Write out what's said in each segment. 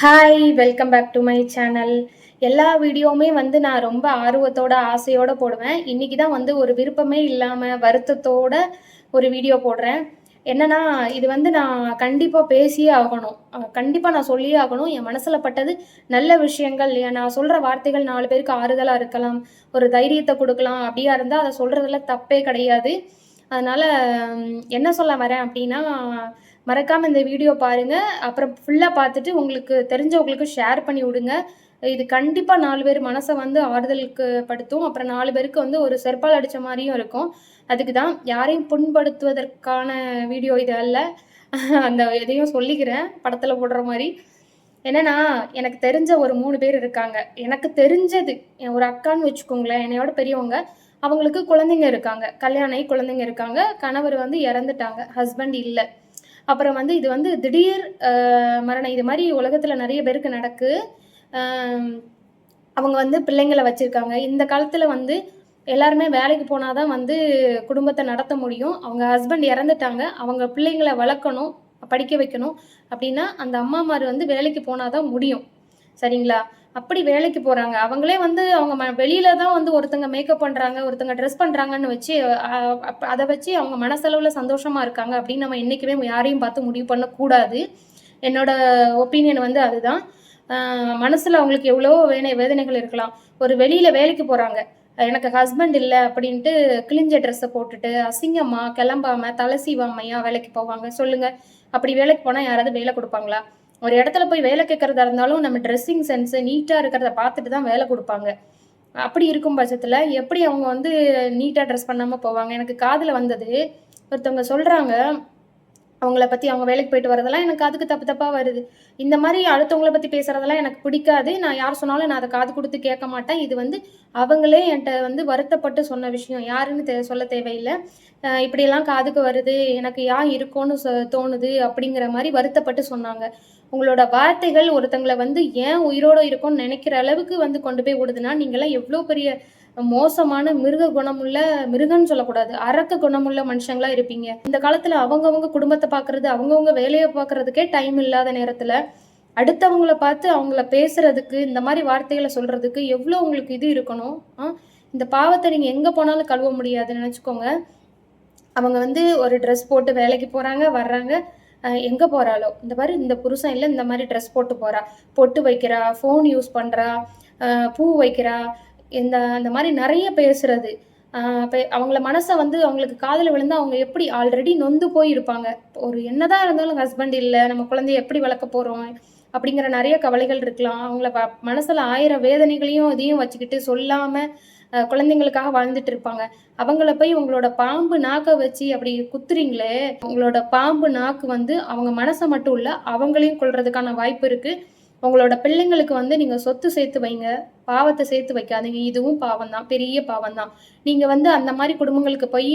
Hi welcome back to my channel எல்லா வீடியோவுமே வந்து நான் ரொம்ப ஆர்வத்தோட ஆசையோட போடுவேன். இன்னைக்கு தான் வந்து ஒரு விருப்பமே இல்லாமல் வருத்தத்தோட ஒரு வீடியோ போடுறேன். என்னன்னா இது வந்து நான் கண்டிப்பாக பேசியே ஆகணும். கண்டிப்பாக நான் சொல்லியே ஆகணும். என் மனசில் பட்டது நல்ல விஷயங்கள். இல்லையா நான் சொல்கிற வார்த்தைகள் நாலு பேருக்கு ஆறுதலாக இருக்கலாம். ஒரு தைரியத்தை கொடுக்கலாம். அப்படியா இருந்தால் அதை சொல்கிறதுல தப்பே கிடையாது. அதனால் என்ன சொல்ல வரேன் அப்படின்னா மறக்காமல் இந்த வீடியோ பாருங்கள் அப்புறம் ஃபுல்லாக பார்த்துட்டு உங்களுக்கு தெரிஞ்சவங்களுக்கு ஷேர் பண்ணி விடுங்க. இது கண்டிப்பாக நாலு பேர் மனசை வந்து ஆறுதலுக்கு படுத்தும். அப்புறம் நாலு பேருக்கு வந்து ஒரு செருப்பால் அடித்த மாதிரியும் இருக்கும். அதுக்கு தான் யாரையும் புண்படுத்துவதற்கான வீடியோ இது அல்ல. அந்த எதையும் சொல்லிக்கிறேன். படத்தில் போடுற மாதிரி. என்னன்னா எனக்கு தெரிஞ்ச ஒரு மூணு பேர் இருக்காங்க. எனக்கு தெரிஞ்சது என் ஒரு அக்கான்னு வச்சுக்கோங்களேன் என்னையோட பெரியவங்க அவங்களுக்கு குழந்தைங்க இருக்காங்க. கல்யாணம் குழந்தைங்க இருக்காங்க. கணவர் வந்து இறந்துட்டாங்க. ஹஸ்பண்ட் இல்லை. அப்புறம் வந்து இது வந்து திடீர் மரணம். இது மாதிரி உலகத்தில் நிறைய பேருக்கு நடக்கு. அவங்க வந்து பிள்ளைங்களை வச்சுருக்காங்க. இந்த காலத்தில் வந்து எல்லாருமே வேலைக்கு போனால் தான் வந்து குடும்பத்தை நடத்த முடியும். அவங்க ஹஸ்பண்ட் இறந்துட்டாங்க. அவங்க பிள்ளைங்களை வளர்க்கணும் படிக்க வைக்கணும் அப்படின்னா அந்த அம்மாமார் வந்து வேலைக்கு போனால் தான் முடியும். சரிங்களா? அப்படி வேலைக்கு போகிறாங்க அவங்களே வந்து அவங்க ம வெளியில தான் வந்து ஒருத்தங்க மேக்கப் பண்ணுறாங்க ஒருத்தங்க ட்ரெஸ் பண்ணுறாங்கன்னு வச்சு அதை வச்சு அவங்க மனசளவில் சந்தோஷமாக இருக்காங்க அப்படின்னு நம்ம என்றைக்குமே யாரையும் பார்த்து முடிவு பண்ணக்கூடாது. என்னோட ஒப்பீனியன் வந்து அதுதான். மனசில் அவங்களுக்கு எவ்வளோ வேணை வேதனைகள் இருக்கலாம். ஒரு வெளியில் வேலைக்கு போகிறாங்க எனக்கு ஹஸ்பண்ட் இல்லை அப்படின்ட்டு கிழிஞ்ச ட்ரெஸ்ஸை போட்டுட்டு அசிங்கம்மா கிளம்பாம தலை வேலைக்கு போவாங்க. சொல்லுங்க. அப்படி வேலைக்கு போனால் யாராவது வேலை கொடுப்பாங்களா? ஒரு இடத்துல போய் வேலை கேட்கறதா இருந்தாலும் நம்ம ட்ரெஸ்ஸிங் சென்ஸு நீட்டாக இருக்கிறத பார்த்துட்டு தான் வேலை கொடுப்பாங்க. அப்படி இருக்கும் பட்சத்தில் எப்படி அவங்க வந்து நீட்டாக ட்ரெஸ் பண்ணாமல் போவாங்க? எனக்கு காதில் வந்தது ஒருத்தவங்க சொல்கிறாங்க அவங்கள பற்றி அவங்க வேலைக்கு போயிட்டு வரதெல்லாம் எனக்கு அதுக்கு தப்பு தப்பாக வருது. இந்த மாதிரி அடுத்தவங்கள பற்றி பேசுகிறதெல்லாம் எனக்கு பிடிக்காது. நான் யார் சொன்னாலும் நான் அதை காது கொடுத்து கேட்க மாட்டேன். இது வந்து அவங்களே என்கிட்ட வந்து வருத்தப்பட்டு சொன்ன விஷயம். யாருன்னு தே சொல்ல தேவையில்லை. இப்படியெல்லாம் காதுக்கு வருது. எனக்கு யார் இருக்கோன்னு சொ தோணுது அப்படிங்கிற மாதிரி வருத்தப்பட்டு சொன்னாங்க. உங்களோட வார்த்தைகள் ஒருத்தங்களை வந்து ஏன் உயிரோடு இருக்கும்னு நினைக்கிற அளவுக்கு வந்து கொண்டு போய் விடுதுன்னா நீங்களாம் எவ்வளோ பெரிய மோசமான மிருக குணமுள்ள மிருகன்னு சொல்லக்கூடாது அரக்க குணமுள்ள மனுஷங்களா இருப்பீங்க. இந்த காலத்துல அவங்கவுங்க குடும்பத்தை பாக்குறது அவங்கவுங்க வேலையை பாக்குறதுக்கே டைம் இல்லாத நேரத்துல அடுத்தவங்கள பார்த்து அவங்கள பேசுறதுக்கு இந்த மாதிரி வார்த்தைகளை சொல்றதுக்கு எவ்வளோ உங்களுக்கு இது இருக்கணும்? ஆ? இந்த பாவத்தை நீங்கள் எங்கே போனாலும் கழுவ முடியாதுன்னு நினச்சிக்கோங்க. அவங்க வந்து ஒரு ட்ரெஸ் போட்டு வேலைக்கு போகிறாங்க வர்றாங்க. எங்கே போகிறாளோ இந்த மாதிரி இந்த புருஷன் இல்லை இந்த மாதிரி ட்ரெஸ் போட்டு போகிறா பொட்டு வைக்கிறா ஃபோன் யூஸ் பண்ணுறா பூ வைக்கிறா இந்த இந்த மாதிரி நிறைய பேசுறது. அவங்கள மனசை வந்து அவங்களுக்கு காதில் விழுந்து அவங்க எப்படி ஆல்ரெடி நொந்து போயிருப்பாங்க ஒரு என்னதான் இருந்தாலும் ஹஸ்பண்ட் இல்லை நம்ம குழந்தைய எப்படி வளர்க்க போகிறோம் அப்படிங்கிற நிறைய கவலைகள் இருக்கலாம். அவங்கள மனசில் ஆயிரம் வேதனைகளையும் இதையும் வச்சுக்கிட்டு சொல்லாமல் குழந்தைங்களுக்காக வாழ்ந்துட்டு இருப்பாங்க. அவங்கள போய் உங்களோட பாம்பு நாக்கை வச்சு அப்படி குத்துறீங்களே உங்களோட பாம்பு நாக்கு வந்து அவங்க மனசை மட்டும் இல்லை அவங்களையும் கொள்றதுக்கான வாய்ப்பு இருக்குது உங்களோட பிள்ளைங்களுக்கு வந்து நீங்கள் சொத்து சேர்த்து வைங்க. பாவத்தை சேர்த்து வைக்காதீங்க. இதுவும் பாவம் தான் பெரிய பாவம் தான் நீங்கள் வந்து அந்த மாதிரி குடும்பங்களுக்கு போய்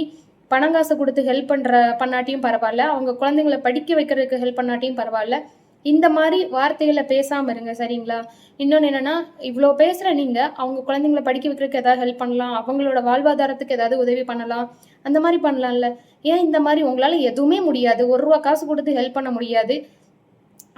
பணங்காசு கொடுத்து ஹெல்ப் பண்ணுற பண்ணாட்டியும் பரவாயில்ல. அவங்க குழந்தைங்கள படிக்க வைக்கிறதுக்கு ஹெல்ப் பண்ணாட்டியும் பரவாயில்ல. இந்த மாதிரி வார்த்தைகளை பேசாமல் இருங்க சரிங்களா? இன்னொன்று என்னென்னா இவ்வளோ பேசுகிற நீங்கள் அவங்க குழந்தைங்கள படிக்க வைக்கிறதுக்கு ஏதாவது ஹெல்ப் பண்ணலாம். அவங்களோட வாழ்வாதாரத்துக்கு ஏதாவது உதவி பண்ணலாம். அந்த மாதிரி பண்ணலாம்ல. ஏன் இந்த மாதிரி? உங்களால் எதுவுமே முடியாது. ஒரு ரூபா காசு கொடுத்து ஹெல்ப் பண்ண முடியாது.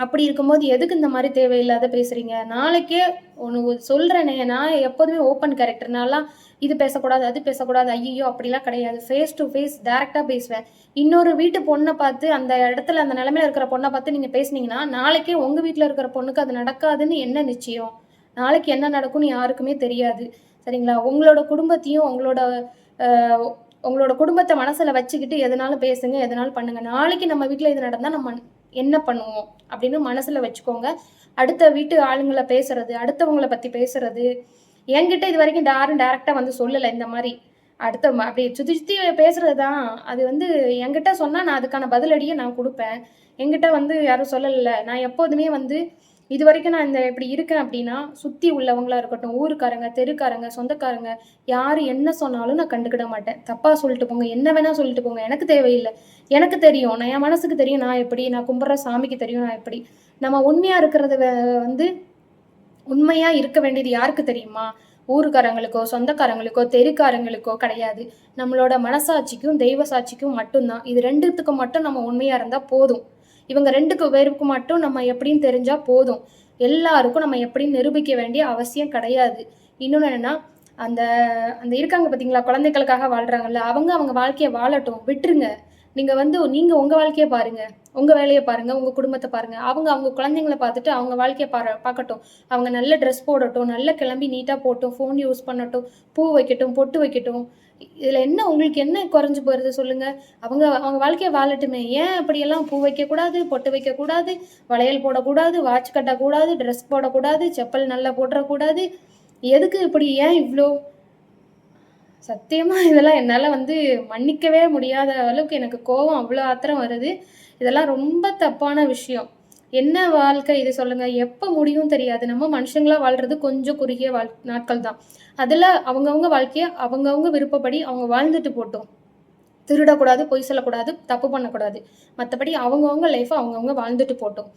அப்படி இருக்கும்போது எதுக்கு இந்த மாதிரி தேவையில்லாத பேசுறீங்க? நாளைக்கே ஒன்று சொல்கிறேனே நான் எப்போதுமே ஓப்பன் கேரக்டர்னாலாம் இது பேசக்கூடாது அது பேசக்கூடாது. ஐயோ அப்படிலாம் கிடையாது. ஃபேஸ் டு ஃபேஸ் டேரெக்டாக பேசுவேன். இன்னொரு வீட்டு பொண்ணை பார்த்து அந்த இடத்துல அந்த நிலமையில இருக்கிற பொண்ணை பார்த்து நீங்கள் பேசுனீங்கன்னா நாளைக்கே உங்கள் வீட்டில் இருக்கிற பொண்ணுக்கு அது நடக்காதுன்னு என்ன நிச்சயம்? நாளைக்கு என்ன நடக்கும்னு யாருக்குமே தெரியாது. சரிங்களா? உங்களோட குடும்பத்தையும் உங்களோட உங்களோட குடும்பத்தை மனசில் வச்சுக்கிட்டு எதனாலும் பேசுங்க எதனாலும் பண்ணுங்க. நாளைக்கு நம்ம வீட்டில் இது நடந்தால் நம்ம என்ன பண்ணுவோம் அப்படின்னு மனசில் வச்சுக்கோங்க. அடுத்த வீட்டு ஆளுங்களை பேசுறது அடுத்தவங்களை பற்றி பேசுறது. என்கிட்ட இது வரைக்கும் யாரும் டேரெக்டாக வந்து சொல்லலை இந்த மாதிரி. அடுத்த அப்படி சுற்றி சுற்றி பேசுறது தான் அது வந்து என்கிட்ட சொன்னால் நான் அதுக்கான பதிலடியை நான் கொடுப்பேன். என்கிட்ட வந்து யாரும் சொல்லலைல்ல நான் எப்போதுமே வந்து இது வரைக்கும் நான் இந்த இப்படி இருக்கேன் அப்படின்னா சுற்றி உள்ளவங்களா இருக்கட்டும் ஊருக்காரங்க தெருக்காரங்க சொந்தக்காரங்க யார் என்ன சொன்னாலும் நான் கண்டுக்கிட மாட்டேன். தப்பாக சொல்லிட்டு போங்க என்ன வேணால் சொல்லிட்டு போங்க. எனக்கு தேவையில்லை. எனக்கு தெரியும். நான் என் மனசுக்கு தெரியும் நான் எப்படி நான் கும்பிட்ற சாமிக்கு தெரியும் நான் எப்படி. நம்ம உண்மையாக இருக்கிறது வந்து உண்மையாக இருக்க வேண்டியது யாருக்கு தெரியுமா? ஊருக்காரங்களுக்கோ சொந்தக்காரங்களுக்கோ தெருக்காரங்களுக்கோ கிடையாது. நம்மளோட மனசாட்சிக்கும் தெய்வ சாட்சிக்கும் மட்டும்தான். இது ரெண்டுத்துக்கும் மட்டும் நம்ம உண்மையாக இருந்தால் போதும். இவங்க ரெண்டுக்கு பேருக்கு மட்டும் நம்ம எப்படின்னு தெரிஞ்சால் போதும். எல்லாருக்கும் நம்ம எப்படின்னு நிரூபிக்க வேண்டிய அவசியம் கிடையாது. இன்னொன்று என்னென்னா அந்த அந்த இருக்காங்க பார்த்தீங்களா குழந்தைகளுக்காக வாழ்றாங்கல்ல அவங்க அவங்க வாழ்க்கையை வாழட்டும் விட்டுருங்க. நீங்கள் வந்து நீங்கள் உங்கள் வாழ்க்கையை பாருங்கள் உங்கள் வேலையை பாருங்கள் உங்கள் குடும்பத்தை பாருங்கள் அவங்க அவங்க குழந்தைங்களை பார்த்துட்டு அவங்க வாழ்க்கையை பாரு பார்க்கட்டும். அவங்க நல்ல ட்ரெஸ் போடட்டும் நல்ல கிளம்பி நீட்டாக போட்டும் ஃபோன் யூஸ் பண்ணட்டும் பூ வைக்கட்டும் பொட்டு வைக்கட்டும். இதில் என்ன உங்களுக்கு என்ன குறைஞ்சி போகிறது சொல்லுங்கள் அவங்க அவங்க வாழ்க்கையை வாழட்டுமே. ஏன் அப்படியெல்லாம் பூ வைக்கக்கூடாது பொட்டு வைக்கக்கூடாது வளையல் போடக்கூடாது வாட்ச் கட்டக்கூடாது ட்ரெஸ் போடக்கூடாது செப்பல் நல்லா போட்டுறக்கூடாது? எதுக்கு இப்படி ஏன் இவ்வளோ சத்தியமாக இதெல்லாம் என்னால் வந்து மன்னிக்கவே முடியாத அளவுக்கு எனக்கு கோபம் அவ்வளோ ஆத்திரம் வருது. இதெல்லாம் ரொம்ப தப்பான விஷயம். என்ன வாழ்க்கை இது சொல்லுங்க. எப்போ முடியும் தெரியாது. நம்ம மனுஷங்களா வாழ்றது கொஞ்சம் குறுகிய வாழ் நாட்கள் தான். அதில் அவங்கவுங்க வாழ்க்கையை அவங்கவுங்க விருப்பப்படி அவங்க வாழ்ந்துட்டு போட்டோம். திருடக்கூடாது பொய் சொல்லக்கூடாது தப்பு பண்ணக்கூடாது. மற்றபடி அவங்கவுங்க லைஃப்பை அவங்கவுங்க வாழ்ந்துட்டு போட்டோம்.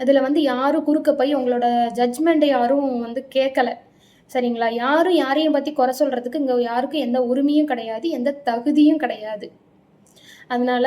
அதில் வந்து யாரும் குறுக்க போய் உங்களோட ஜட்ஜ்மெண்ட்டை யாரும் வந்து கேட்கல சரிங்களா? யாரும் யாரையும் பற்றி குறை சொல்கிறதுக்கு இங்கே யாருக்கும் எந்த உரிமையும் கிடையாது எந்த தகுதியும் கிடையாது. அதனால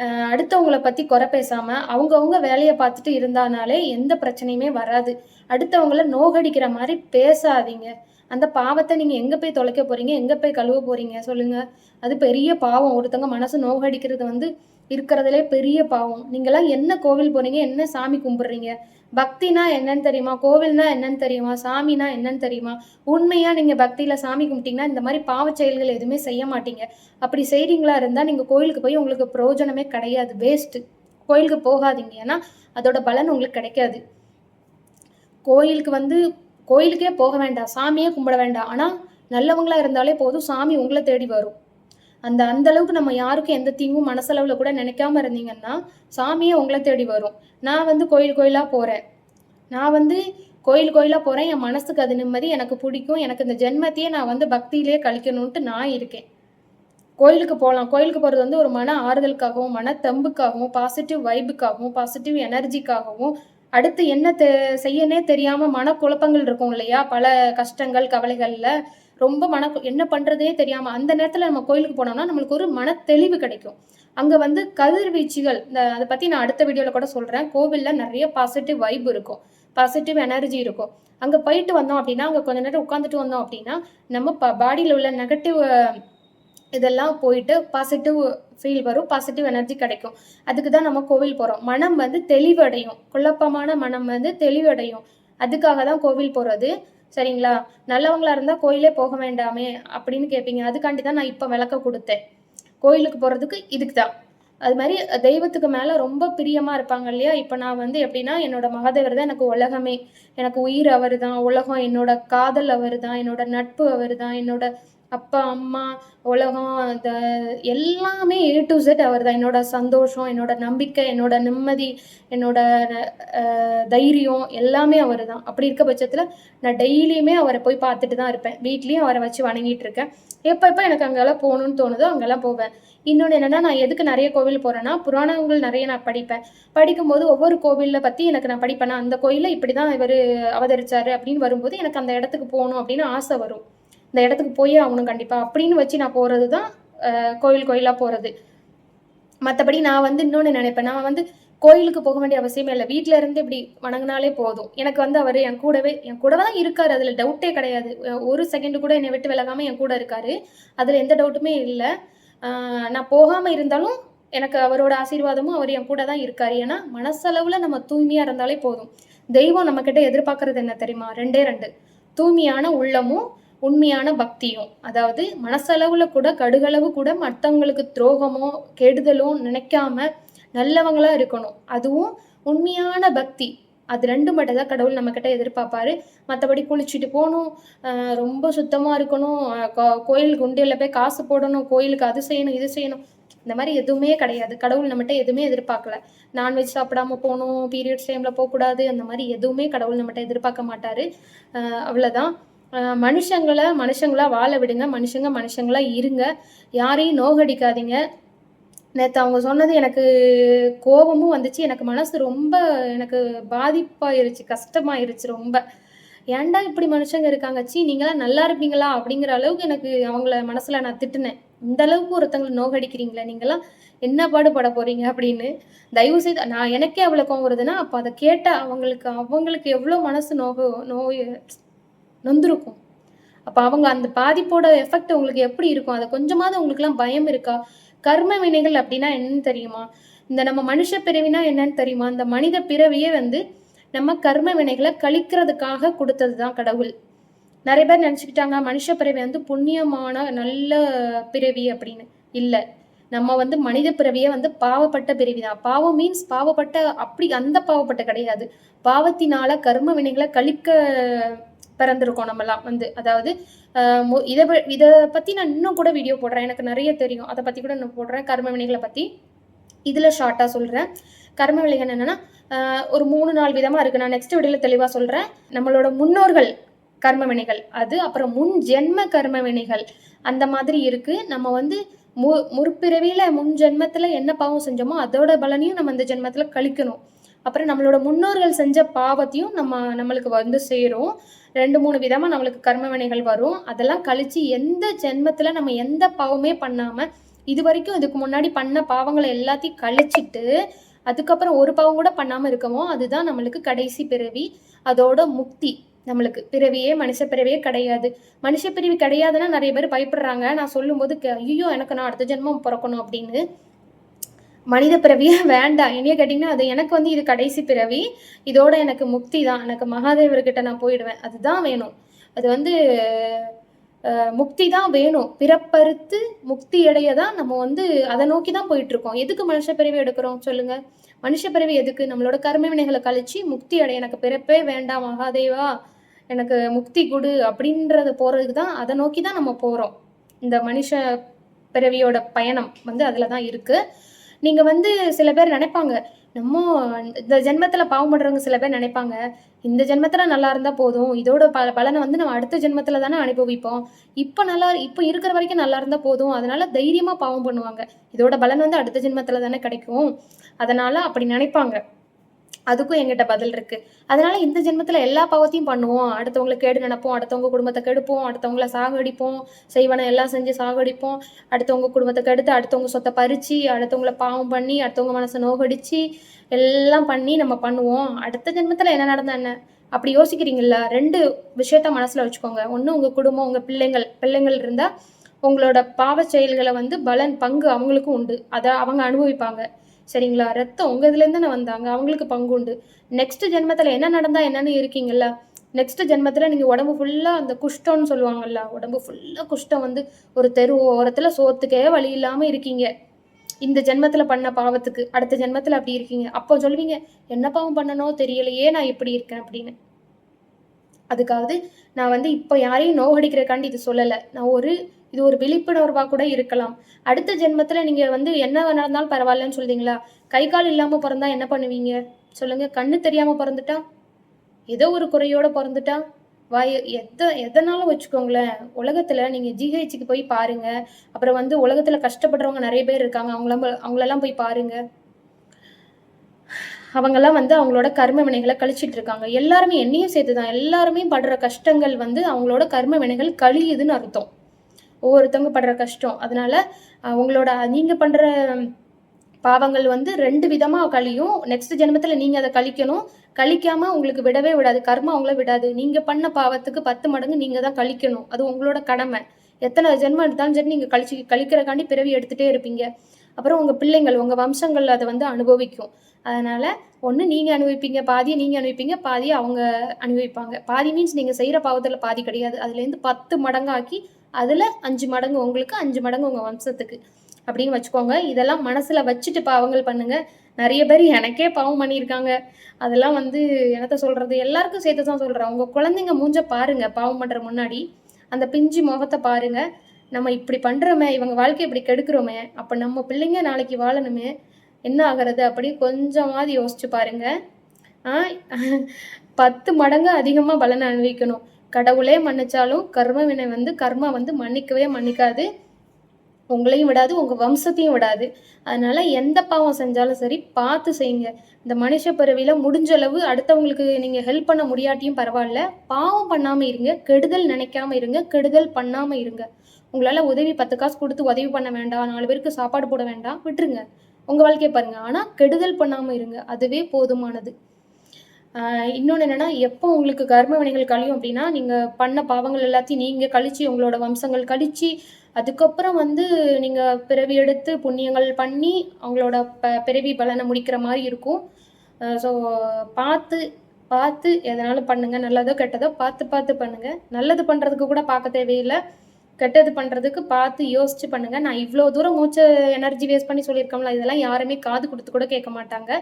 அடுத்தவங்கள பற்றி குறை பேசாமல் அவங்கவுங்க வேலையை பார்த்துட்டு இருந்தானாலே எந்த பிரச்சனையுமே வராது. அடுத்தவங்கள நோகடிக்கிற மாதிரி பேசாதீங்க. அந்த பாவத்தை நீங்கள் எங்கே போய் தொலைக்க போகிறீங்க எங்கே போய் கழுவ போகிறீங்க சொல்லுங்கள் அது பெரிய பாவம். ஒருத்தவங்க மனசு நோகடிக்கிறது வந்து இருக்கிறதுலே பெரிய பாவம். நீங்களாம் என்ன கோவில் போகிறீங்க என்ன சாமி கும்பிட்றீங்க? பக்தினா என்னன்னு தெரியுமா? கோவில்னா என்னன்னு தெரியுமா? சாமினா என்னன்னு தெரியுமா? உண்மையாக நீங்கள் பக்தியில் சாமி கும்பிட்டீங்கன்னா இந்த மாதிரி பாவச் செயல்கள் எதுவுமே செய்ய மாட்டீங்க. அப்படி செய்கிறீங்களா இருந்தால் நீங்கள் கோயிலுக்கு போய் உங்களுக்கு பிரயோஜனமே கிடையாது. வேஸ்ட்டு. கோயிலுக்கு போகாதீங்க. ஏன்னா அதோட பலன் உங்களுக்கு கிடைக்காது. கோயிலுக்கு வந்து கோயிலுக்கே போக வேண்டாம் சாமியே கும்பிட வேண்டாம். ஆனால் நல்லவங்களா இருந்தாலே போதும் சாமி உங்களை தேடி வரும். அந்த அந்த அளவுக்கு நம்ம யாருக்கும் எந்த தீங்கும் மனசளவில் கூட நினைக்காம இருந்தீங்கன்னா சாமியே உங்களை தேடி வரும். நான் வந்து கோயில் கோயிலாக போகிறேன் நான் வந்து கோயில் கோயிலாக போகிறேன் என் மனசுக்கு அது நிம்மதி எனக்கு பிடிக்கும். எனக்கு இந்த ஜென்மத்தையே நான் வந்து பக்தியிலே கழிக்கணும்ட்டு நான் இருக்கேன். கோயிலுக்கு போகலாம் கோயிலுக்கு போகிறது வந்து ஒரு மன ஆறுதலுக்காகவும் மன தெம்புக்காகவும் பாசிட்டிவ் வைபுக்காகவும் பாசிட்டிவ் எனர்ஜிக்காகவும் அடுத்து என்ன தெ செய்யனே தெரியாமல் மனக்குழப்பங்கள் இருக்கும் இல்லையா? பல கஷ்டங்கள் கவலைகளில் ரொம்ப மன என்ன பண்ணுறதே தெரியாமல் அந்த நேரத்தில் நம்ம கோயிலுக்கு போனோம்னா நம்மளுக்கு ஒரு மன தெளிவு கிடைக்கும். அங்கே வந்து கதிர்வீச்சுகள் இந்த அதை பற்றி நான் அடுத்த வீடியோவில் கூட சொல்கிறேன் கோவிலில் நிறைய பாசிட்டிவ் வைப் இருக்கும். பாசிட்டிவ் எனர்ஜி இருக்கும். அங்கே போயிட்டு வந்தோம் அப்படின்னா அங்கே கொஞ்ச நேரம் உட்காந்துட்டு வந்தோம் அப்படின்னா நம்ம ப பாடியில் உள்ள நெகட்டிவ் இதெல்லாம் போயிட்டு பாசிட்டிவ் ஃபீல் வரும் பாசிட்டிவ் எனர்ஜி கிடைக்கும். அதுக்கு தான் நம்ம கோவில் போகிறோம் மனம் வந்து தெளிவடையும். குழப்பமான மனம் வந்து தெளிவடையும். அதுக்காக தான் கோவில் போகிறது சரிங்களா? நல்லவங்களாக இருந்தால் கோயிலே போக வேண்டாமே அப்படின்னு கேட்பீங்க அதுக்காண்டி தான் நான் இப்போ விளக்க கொடுத்தேன். கோயிலுக்கு போகிறதுக்கு இதுக்கு தான். அது மாதிரி தெய்வத்துக்கு மேலே ரொம்ப பிரியமாக இருப்பாங்க இல்லையா? இப்போ நான் வந்து எப்படின்னா என்னோட மகாதேவர் தான் எனக்கு உலகமே. எனக்கு உயிர் அவர் தான் உலகம் என்னோட காதல் அவர் தான் என்னோட நட்பு அவர் தான் என்னோட அப்பா அம்மா உலகம் அந்த எல்லாமே ஏ டு செட் அவர் தான் என்னோட சந்தோஷம் என்னோட நம்பிக்கை என்னோட நிம்மதி என்னோட தைரியம் எல்லாமே அவர் தான் அப்படி இருக்க பட்சத்தில் நான் டெய்லியுமே அவரை போய் பார்த்துட்டு தான் இருப்பேன். வீட்லேயும் அவரை வச்சு வணங்கிட்டு இருக்கேன். எப்போ எப்போ எனக்கு அங்கெல்லாம் போகணும்னு தோணுதோ அங்கெல்லாம் போவேன். இன்னொன்று என்னென்னா நான் எதுக்கு நிறைய கோவில் போகிறேன்னா புராணங்கள் நிறைய நான் படிப்பேன். படிக்கும்போது ஒவ்வொரு கோவிலில் பற்றி எனக்கு நான் படிப்பேன்னா அந்த கோயிலில் இப்படி தான் இவர் அவதரிச்சார் அப்படின்னு வரும்போது எனக்கு அந்த இடத்துக்கு போகணும் அப்படின்னு ஆசை வரும். இந்த இடத்துக்கு போய் ஆகணும் கண்டிப்பாக அப்படின்னு வச்சு நான் போகிறது தான் கோயில் கோயிலாக போகிறது மற்றபடி நான் வந்து இன்னொன்று நினைப்பேன். நான் வந்து கோயிலுக்கு போக வேண்டிய அவசியமே இல்லை. வீட்டில இருந்து இப்படி வணங்கினாலே போதும். எனக்கு வந்து அவர் என் கூடவே என் கூடவே தான் இருக்காரு. அதில் டவுட்டே கிடையாது. ஒரு செகண்ட் கூட என்னை விட்டு விலகாமல் என் கூட இருக்காரு. அதில் எந்த டவுட்டுமே இல்லை. நான் போகாமல் இருந்தாலும் எனக்கு அவரோட ஆசீர்வாதமும் அவர் என் கூட தான் இருக்காரு. ஏன்னா மனசளவில் நம்ம தூய்மையாக இருந்தாலே போதும். தெய்வம் நம்மக்கிட்ட எதிர்பார்க்கறது என்ன தெரியுமா? ரெண்டே ரெண்டு. தூய்மையான உள்ளமும் உண்மையான பக்தியும். அதாவது மனசளவில் கூட கடுகளவு கூட மற்றவங்களுக்கு துரோகமோ கெடுதலோ நினைக்காம நல்லவங்களா இருக்கணும். அதுவும் உண்மையான பக்தி. அது ரெண்டு மட்டும் தான் கடவுள் நம்மக்கிட்ட எதிர்பார்ப்பாரு. மற்றபடி குளிச்சுட்டு போகணும் ரொம்ப சுத்தமாக இருக்கணும். கோ- கோயில் குண்டியில் போய் காசு போடணும் கோயிலுக்கு அது செய்யணும் இது செய்யணும். இந்த மாதிரி எதுவுமே கிடையாது. கடவுள் நம்மகிட்ட எதுவுமே எதிர்பார்க்கல. நான்வெஜ் சாப்பிடாம போகணும் பீரியட்ஸ் டைமில் போகக்கூடாது. அந்த மாதிரி எதுவுமே கடவுள் நம்மகிட்ட எதிர்பார்க்க மாட்டாரு. அவ்வளோதான் மனுஷங்களை மனுஷங்களா வாழ விடுங்க. மனுஷங்க மனுஷங்களாக இருங்க. யாரையும் நோகடிக்காதீங்க. நேற்று அவங்க சொன்னது எனக்கு கோபமும் வந்துச்சு. எனக்கு மனசு ரொம்ப எனக்கு பாதிப்பாயிருச்சு. கஷ்டமாயிருச்சு ரொம்ப. ஏன்டா இப்படி மனுஷங்க இருக்காங்க? சி நீங்களாம் நல்லா இருப்பீங்களா? அப்படிங்கிற அளவுக்கு எனக்கு அவங்கள மனசில் நான் திட்டுனேன். இந்த அளவுக்கு ஒருத்தங்களை நோகடிக்கிறீங்களே? நீங்களாம் என்ன பாடுபட போறீங்க அப்படின்னு. தயவு செய்து நான் எனக்கே அவ்வளோ கோவம் வருதுன்னா அப்போ அதை கேட்டால் அவங்களுக்கு அவங்களுக்கு எவ்வளோ மனசு நோக நோய் நொந்திருக்கும். அப்போ அவங்க அந்த பாதிப்போட எஃபெக்ட் உங்களுக்கு எப்படி இருக்கும்? அதை கொஞ்சமாவது உங்களுக்குலாம் பயம் இருக்கா? கர்ம வினைகள் அப்படின்னா என்னன்னு தெரியுமா? இந்த நம்ம மனுஷ பிறவினா என்னன்னு தெரியுமா? இந்த மனித பிறவியே வந்து நம்ம கர்ம வினைகளை கழிக்கிறதுக்காக கொடுத்தது தான் கடவுள். நிறைய பேர் நினச்சிக்கிட்டாங்க மனுஷ பிறவி வந்து புண்ணியமான நல்ல பிறவி அப்படின்னு. இல்லை. நம்ம வந்து மனித பிறவியே வந்து பாவப்பட்ட பிறவி தான். பாவம் மீன்ஸ் பாவப்பட்ட அப்படி அந்த பாவப்பட்ட கிடையாது. பாவத்தினால கர்ம வினைகளை கழிக்க பிறந்திருக்கோம் நம்மலாம் வந்து. அதாவது இதை இதை பற்றி நான் இன்னும் கூட வீடியோ போடுறேன். எனக்கு நிறைய தெரியும். அதை பற்றி கூட நான் போடுறேன். கர்ம வினைகளை பற்றி இதில் ஷார்ட்டாக சொல்கிறேன் கர்ம வினைகள் என்னென்னா ஒரு மூணு நாலு விதமாக இருக்குது நான் நெக்ஸ்ட் வீடியோவில் தெளிவாக சொல்கிறேன் நம்மளோட முன்னோர்கள் கர்ம வினைகள் அது. அப்புறம் முன் ஜென்ம கர்ம வினைகள் அந்த மாதிரி இருக்குது நம்ம வந்து மு முற்பிறவியில் முன் ஜென்மத்தில் என்ன பாவம் செஞ்சோமோ அதோட பலனையும் நம்ம இந்த ஜென்மத்தில் கழிக்கணும். அப்புறம் நம்மளோட முன்னோர்கள் செஞ்ச பாவத்தையும் நம்ம நம்மளுக்கு வந்து சேரும். ரெண்டு மூணு விதமாக நம்மளுக்கு கர்ம வினைகள் வரும். அதெல்லாம் கழித்து எந்த ஜென்மத்தில் நம்ம எந்த பாவமே பண்ணாமல் இது வரைக்கும் இதுக்கு முன்னாடி பண்ண பாவங்களை எல்லாத்தையும் கழிச்சிட்டு அதுக்கப்புறம் ஒரு பாவம் கூட பண்ணாமல் இருக்கமோ அதுதான் நம்மளுக்கு கடைசி பிறவி. அதோட முக்தி நம்மளுக்கு. பிறவியே மனுஷ பிறவியே கிடையாது. மனுஷ பிறவி கிடையாதுன்னா நிறைய பேர் பயப்படுறாங்க. நான் சொல்லும்போது ஐயோ எனக்கு நான் அடுத்த ஜென்மம் பிறக்கணும் அப்படின்னு. மனித பிறவியே வேண்டாம். என்னைய கேட்டிங்கன்னா அது எனக்கு வந்து இது கடைசி பிறவி. இதோட எனக்கு முக்தி தான். எனக்கு மகாதேவர்கிட்ட நான் போயிடுவேன். அதுதான் வேணும். அது வந்து முக்தி தான் வேணும். பிறப்பறுத்து முக்தி அடைய தான் நம்ம வந்து அதை நோக்கி தான் போயிட்டு இருக்கோம் எதுக்கு மனுஷ பிறவி எடுக்கிறோம்? சொல்லுங்க. மனுஷ பிறவி எதுக்கு? நம்மளோட கர்ம வினைகளை கழிச்சு முக்தி அடைய எனக்கு பிறப்பே வேண்டாம். மகாதேவா எனக்கு முக்தி கொடு அப்படின்றத போறதுக்கு தான் அதை நோக்கி தான் நம்ம போறோம். இந்த மனுஷ பிறவியோட பயணம் வந்து அதில் தான் இருக்குது நீங்கள் வந்து சில பேர் நினைப்பாங்க நம்ம இந்த ஜென்மத்தில் பாவம் பண்ணுறவங்க சில பேர் நினைப்பாங்க இந்த ஜென்மத்தில் நல்லா இருந்தால் போதும் இதோட பல பலனை வந்து நம்ம அடுத்த ஜென்மத்தில் தானே அனுபவிப்போம் இப்போ நல்லா இப்போ இருக்கிற வரைக்கும் நல்லா இருந்தால் போதும் அதனால தைரியமாக பாவம் பண்ணுவாங்க இதோட பலன் வந்து அடுத்த ஜென்மத்தில் தானே கிடைக்கும். அதனால் அப்படி நினைப்பாங்க. அதுக்கும் எங்கிட்ட பதில் இருக்கு. அதனால இந்த ஜென்மத்துல எல்லா பாவத்தையும் பண்ணுவோம். அடுத்தவங்களை கேடு நினைப்போம். அடுத்தவங்க குடும்பத்தை கெடுப்போம். அடுத்தவங்கள சாகடிப்போம். செய்வனை எல்லாம் செஞ்சு சாகடிப்போம். அடுத்தவங்க குடும்பத்தை கெடுத்து அடுத்தவங்க சொத்தை பறிச்சு அடுத்தவங்கள பாவம் பண்ணி அடுத்தவங்க மனசை நோகடிச்சு எல்லாம் பண்ணி நம்ம பண்ணுவோம். அடுத்த ஜென்மத்துல என்ன நடந்தா என்ன? அப்படி யோசிக்கிறீங்களா ரெண்டு விஷயத்த மனசுல வச்சுக்கோங்க. ஒன்று உங்க குடும்பம் உங்க பிள்ளைங்கள். பிள்ளைங்கள் இருந்தா உங்களோட பாவ செயல்களை வந்து பலன் பங்கு அவங்களுக்கும் உண்டு. அதை அவங்க அனுபவிப்பாங்க. சரிங்களா? ரத்தம் உங்கள் இதுலேருந்து தானே வந்தாங்க. அவங்களுக்கு பங்கு உண்டு நெக்ஸ்ட் ஜென்மத்தில் என்ன நடந்தால் என்னன்னு இருக்கீங்கல்ல? நெக்ஸ்ட் ஜென்மத்தில் நீங்கள் உடம்பு ஃபுல்லாக அந்த குஷ்டம்னு சொல்லுவாங்கல்ல உடம்பு ஃபுல்லாக குஷ்டம் வந்து ஒரு தெரு ஓரத்தில் சோத்துக்கே வழி இல்லாமல் இருக்கீங்க. இந்த ஜென்மத்தில் பண்ண பாவத்துக்கு அடுத்த ஜென்மத்தில் அப்படி இருக்கீங்க. அப்போ சொல்வீங்க என்ன பாவம் பண்ணனோ தெரியலையே நான் இப்படி இருக்கேன் அப்படின்னு. அதுக்காவது நான் வந்து இப்போ யாரையும் நோகடிக்கிறக்காண்டி இது சொல்லலை. நான் ஒரு இது ஒரு விழிப்புணர்வாக கூட இருக்கலாம். அடுத்த ஜென்மத்தில் நீங்கள் வந்து என்ன நடந்தாலும் பரவாயில்லன்னு சொல்றீங்களா? கை கால் இல்லாமல் பிறந்தா என்ன பண்ணுவீங்க? சொல்லுங்கள் கண்ணு தெரியாமல் பிறந்துட்டா? ஏதோ ஒரு குறையோட பிறந்துட்டா? வாய் எதை எதனாலும் வச்சுக்கோங்களேன். உலகத்தில் நீங்கள் ஜிஹெச்சுக்கு போய் பாருங்கள் அப்புறம் வந்து உலகத்தில் கஷ்டப்படுறவங்க நிறைய பேர் இருக்காங்க. அவங்களாம் அவங்களெல்லாம் போய் பாருங்கள் அவங்கெல்லாம் வந்து அவங்களோட கர்ம வினைகளை கழிச்சிட்டு இருக்காங்க. எல்லாருமே என்னையும் சேர்த்து தான் எல்லாருமே படுற கஷ்டங்கள் வந்து அவங்களோட கர்ம வினைகள் கழியுதுன்னு அர்த்தம். ஒவ்வொருத்தவங்க படுற கஷ்டம். அதனால உங்களோட நீங்கள் பண்ணுற பாவங்கள் வந்து ரெண்டு விதமாக கழியும். நெக்ஸ்ட் ஜென்மத்தில் நீங்கள் அதை கழிக்கணும். கழிக்காமல் உங்களுக்கு விடவே விடாது. கர்மா அவங்கள விடாது. நீங்கள் பண்ண பாவத்துக்கு பத்து மடங்கு நீங்கள் தான் கழிக்கணும். அது உங்களோட கடமை. எத்தனை ஜென்மம் எடுத்தாலும் சரி நீங்கள் கழிச்சு கழிக்கிறக்காண்டி பிறவி எடுத்துகிட்டே இருப்பீங்க. அப்புறம் உங்கள் பிள்ளைங்கள் உங்கள் வம்சங்கள் அதை வந்து அனுபவிக்கும். அதனால் ஒன்று நீங்கள் அனுபவிப்பீங்க பாதியை நீங்கள் அனுபவிப்பீங்க பாதியை அவங்க அனுபவிப்பாங்க. பாதி மீன்ஸ் நீங்கள் செய்கிற பாவத்தில் பாதி கிடையாது. அதுலேருந்து பத்து மடங்காக்கி அதில் அஞ்சு மடங்கு உங்களுக்கு அஞ்சு மடங்கு உங்கள் வம்சத்துக்கு. அப்படின்னு வச்சுக்கோங்க. இதெல்லாம் மனசில் வச்சுட்டு பாவங்கள் பண்ணுங்கள் நிறைய பேர் எனக்கே பாவம் பண்ணியிருக்காங்க. அதெல்லாம் வந்து என்னத்த சொல்கிறது எல்லாருக்கும் சேர்த்து தான் சொல்கிறேன் உங்கள் குழந்தைங்க மூஞ்ச பாருங்கள் பாவம் பண்ணுற முன்னாடி. அந்த பிஞ்சு முகத்தை பாருங்கள் நம்ம இப்படி பண்ணுறோமே இவங்க வாழ்க்கை இப்படி கெடுக்கிறோமே அப்போ நம்ம பிள்ளைங்க நாளைக்கு வாழணுமே என்ன ஆகிறது அப்படி கொஞ்சமாவது யோசிச்சு பாருங்க. பத்து மடங்கு அதிகமாக பலனை அனுபவிக்கணும். கடவுளே மன்னிச்சாலும் கர்ம வினை வந்து கர்மா வந்து மன்னிக்கவே மன்னிக்காது. உங்களையும் விடாது உங்கள் வம்சத்தையும் விடாது. அதனால எந்த பாவம் செஞ்சாலும் சரி பார்த்து செய்யுங்க. இந்த மனுஷ பிறவியில் முடிஞ்ச அளவு அடுத்தவங்களுக்கு நீங்கள் ஹெல்ப் பண்ண முடியாட்டியும் பரவாயில்ல. பாவம் பண்ணாமல் இருங்க கெடுதல் நினைக்காம இருங்க கெடுதல் பண்ணாமல் இருங்க. உங்களால் உதவி பத்து காசு கொடுத்து உதவி பண்ண வேண்டாம் நாலு பேருக்கு சாப்பாடு போட வேண்டாம் விட்டுருங்க. உங்கள் வாழ்க்கையை பாருங்கள் ஆனால் கெடுதல் பண்ணாமல் இருங்க. அதுவே போதுமானது. இன்னொன்று என்னென்னா எப்போ உங்களுக்கு கர்ம வினைகள் கழியும் அப்படின்னா நீங்கள் பண்ண பாவங்கள் எல்லாத்தையும் நீங்கள் கழித்து உங்களோட வம்சங்கள் கழித்து அதுக்கப்புறம் வந்து நீங்கள் பிறவி எடுத்து புண்ணியங்கள் பண்ணி அவங்களோட ப பிறவி பலனை முடிக்கிற மாதிரி இருக்கும். ஸோ பார்த்து பார்த்து எதனாலும் பண்ணுங்கள் நல்லதோ கெட்டதோ பார்த்து பார்த்து பண்ணுங்கள் நல்லது பண்ணுறதுக்கு கூட பார்க்க தேவையில்லை. கெட்டது பண்ணுறதுக்கு பார்த்து யோசிச்சு பண்ணுங்கள் நான் இவ்வளோ தூரம் மூச்சை எனர்ஜி வேஸ்ட் பண்ணி சொல்லியிருக்கோம்ல இதெல்லாம் யாருமே காது கொடுத்து கூட கேட்க மாட்டாங்க.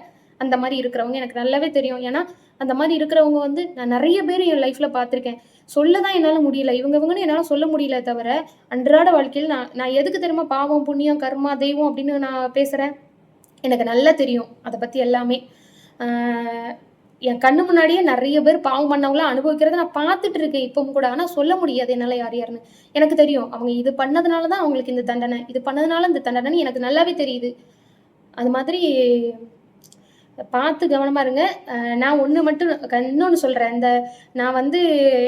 அந்த மாதிரி இருக்கிறவங்க எனக்கு நல்லாவே தெரியும். ஏன்னா அந்த மாதிரி இருக்கிறவங்க வந்து நான் நிறைய பேர் என் லைஃப்பில் பார்த்துருக்கேன். சொல்ல தான் என்னால் முடியல. இவங்க இவங்கன்னு என்னால் சொல்ல முடியல தவிர அன்றாட வாழ்க்கையில் நான் நான் எதுக்கு தெரியுமா பாவம் புண்ணியம் கர்மா தெய்வம் அப்படின்னு நான் பேசுகிறேன் எனக்கு நல்லா தெரியும். அதை பற்றி எல்லாமே. என் கண்ணு முன்னாடியே நிறைய பேர் பாவம் பண்ணவங்களாம் அனுபவிக்கிறத நான் பார்த்துட்டு இருக்கேன் இப்பவும் கூட. ஆனால் சொல்ல முடியாது என்னால் யார் யாருன்னு. எனக்கு தெரியும். அவங்க இது பண்ணதுனால தான் அவங்களுக்கு இந்த தண்டனை. இது பண்ணதுனால இந்த தண்டனைன்னு எனக்கு நல்லாவே தெரியுது. அது மாதிரி பார்த்து கவனமாக இருங்க. நான் ஒன்று மட்டும் இன்னொன்று சொல்கிறேன் இந்த நான் வந்து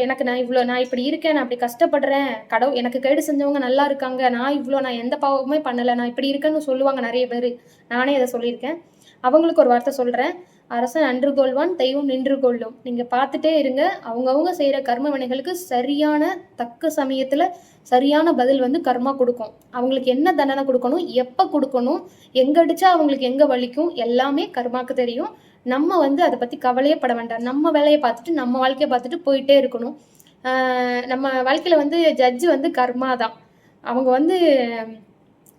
எனக்கு நான் இவ்வளோ நான் இப்படி இருக்கேன் நான் அப்படி கஷ்டப்படுறேன். கடவு எனக்கு கேடு செஞ்சவங்க நல்லா இருக்காங்க. நான் இவ்வளோ நான் எந்த பாவமே பண்ணலை. நான் இப்படி இருக்கேன்னு சொல்லுவாங்க நிறைய பேர். நானே இதை சொல்லியிருக்கேன். அவங்களுக்கு ஒரு வார்த்தை சொல்கிறேன் அரசன் அன்று கொள்வான் தெய்வம் நின்று கொள்ளும். நீங்கள் பார்த்துட்டே இருங்க. அவங்கவுங்க செய்கிற கர்ம வினைகளுக்கு சரியான தக்க சமயத்தில் சரியான பதில் வந்து கர்மா கொடுக்கும். அவங்களுக்கு என்ன தண்டனை கொடுக்கணும் எப்போ கொடுக்கணும் எங்கே அடித்தா அவங்களுக்கு எங்கே வலிக்கும் எல்லாமே கர்மாக்கு தெரியும். நம்ம வந்து அதை பற்றி கவலையே பட வேண்டாம். நம்ம வேலையை பார்த்துட்டு நம்ம வாழ்க்கையை பார்த்துட்டு போயிட்டே இருக்கணும். நம்ம வாழ்க்கையில் வந்து ஜட்ஜு வந்து கர்மா தான் அவங்க வந்து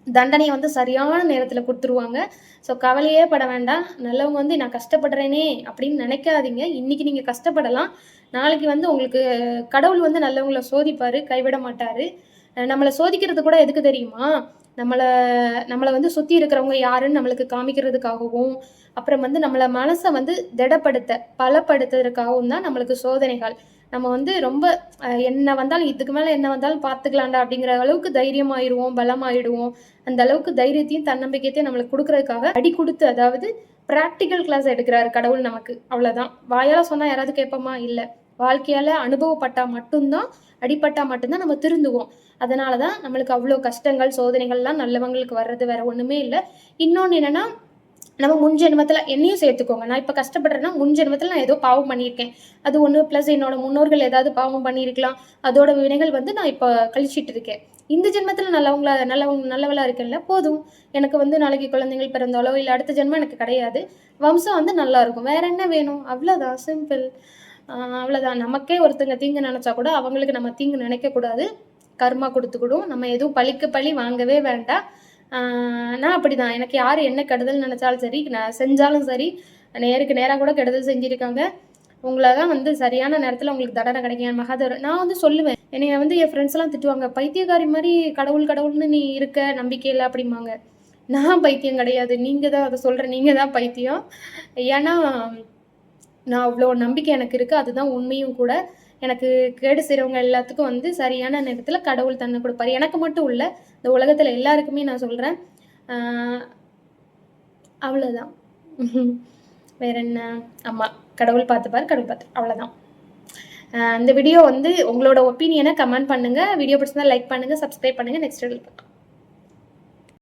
தண்டனையை வந்து சரியான நேரத்தில் கொடுத்துருவாங்க. ஸோ கவலையே பட வேண்டாம். நல்லவங்க வந்து நான் கஷ்டப்படுறேனே அப்படின்னு நினைக்காதீங்க. இன்றைக்கி நீங்கள் கஷ்டப்படலாம். நாளைக்கு வந்து உங்களுக்கு கடவுள் வந்து நல்லவங்கள சோதிப்பார் கைவிட மாட்டார். நம்மளை சோதிக்கிறது கூட எதுக்கு தெரியுமா? நம்மளை நம்மளை வந்து சுற்றி இருக்கிறவங்க யாருன்னு நம்மளுக்கு காமிக்கிறதுக்காகவும் அப்புறம் வந்து நம்மளை மனசை வந்து திடப்படுத்த பலப்படுத்துறதுக்காகவும் தான் நம்மளுக்கு சோதனைகள். நம்ம வந்து ரொம்ப என்ன வந்தாலும் இதுக்கு மேலே என்ன வந்தாலும் பார்த்துக்கலாண்டா அப்படிங்கிற அளவுக்கு தைரியமாயிடுவோம் பலமாயிடுவோம். அந்த அளவுக்கு தைரியத்தையும் தன்னம்பிக்கையத்தையும் நம்மளுக்கு கொடுக்கறதுக்காக அடி கொடுத்து அதாவது ப்ராக்டிக்கல் கிளாஸ் எடுக்கிறாரு கடவுள் நமக்கு. அவ்வளோதான் வாயால் சொன்னால் யாராவது கேட்போமா? இல்லை. வாழ்க்கையால் அனுபவப்பட்டால் மட்டும்தான் அடிப்பட்டால் மட்டும்தான் நம்ம திருந்துவோம். அதனால தான் நம்மளுக்கு அவ்வளோ கஷ்டங்கள் சோதனைகள்லாம் நல்லவங்களுக்கு வர்றது வேற ஒன்றுமே இல்லை. இன்னொன்று என்னென்னா நம்ம முன் ஜென்மத்தில் என்னையும் சேர்த்துக்கோங்க. நான் இப்போ கஷ்டப்படுறேன்னா முன் ஜென்மத்தில் நான் ஏதோ பாவம் பண்ணியிருக்கேன். அது ஒன்று ப்ளஸ் என்னோட முன்னோர்கள் ஏதாவது பாவம் பண்ணியிருக்கலாம். அதோட வினைகள் வந்து நான் இப்போ கழிச்சிட்டு இருக்கேன். இந்த ஜென்மத்தில் நல்லவங்களா நல்லவங்க நல்லவளாக இருக்கேன்ல போதும். எனக்கு வந்து நாளைக்கு குழந்தைகள் பிறந்தாலோ இல்லை அடுத்த ஜென்மம் எனக்கு கிடையாது. வம்சம் வந்து நல்லா இருக்கும். வேற என்ன வேணும்? அவ்வளோதான் சிம்பிள் அவ்வளோதான் நமக்கே ஒருத்தங்க தீங்கு நினச்சா கூட அவங்களுக்கு நம்ம தீங்கு நினைக்கக்கூடாது. கர்மா கொடுத்துக்கிடும். நம்ம எதுவும் பழிக்கு பழி வாங்கவே வேண்டாம். நான் அப்படி தான் எனக்கு யார் என்ன கெடுதல் நினச்சாலும் சரி நான் செஞ்சாலும் சரி நேருக்கு நேராக கூட கெடுதல் செஞ்சுருக்காங்க. உங்களை தான் வந்து சரியான நேரத்தில் உங்களுக்கு தண்டனை கிடைக்கும். என் மகாதேவர் நான் வந்து சொல்லுவேன் என்னை வந்து என் ஃப்ரெண்ட்ஸ்லாம் திட்டுவாங்க பைத்தியக்காரி மாதிரி கடவுள் கடவுள்னு நீ இருக்க நம்பிக்கை இல்லை அப்படிம்பாங்க. நான் பைத்தியம் கிடையாது. நீங்கள் தான் அதை சொல்கிறேன் நீங்கள் தான் பைத்தியம். ஏன்னா நான் அவ்வளோ நம்பிக்கை எனக்கு இருக்குது அதுதான் உண்மையும் கூட. எனக்கு கேடு செய்கிறவங்க எல்லாத்துக்கும் வந்து சரியான நேரத்தில் கடவுள் தன்னை கொடுப்பார். எனக்கு மட்டும் இல்லை இந்த உலகத்தில் எல்லாருக்குமே நான் சொல்கிறேன் அவ்வளோதான் வேற என்ன? ஆமாம் கடவுள் பார்த்துப்பார் கடவுள் பார்த்து அவ்வளோதான் இந்த வீடியோ வந்து உங்களோட ஒப்பீனியனை கமெண்ட் பண்ணுங்கள் வீடியோ பிடிச்சிருந்தா லைக் பண்ணுங்கள் சப்ஸ்கிரைப் பண்ணுங்கள் நெக்ஸ்ட் வீடியோ பார்க்கலாம்.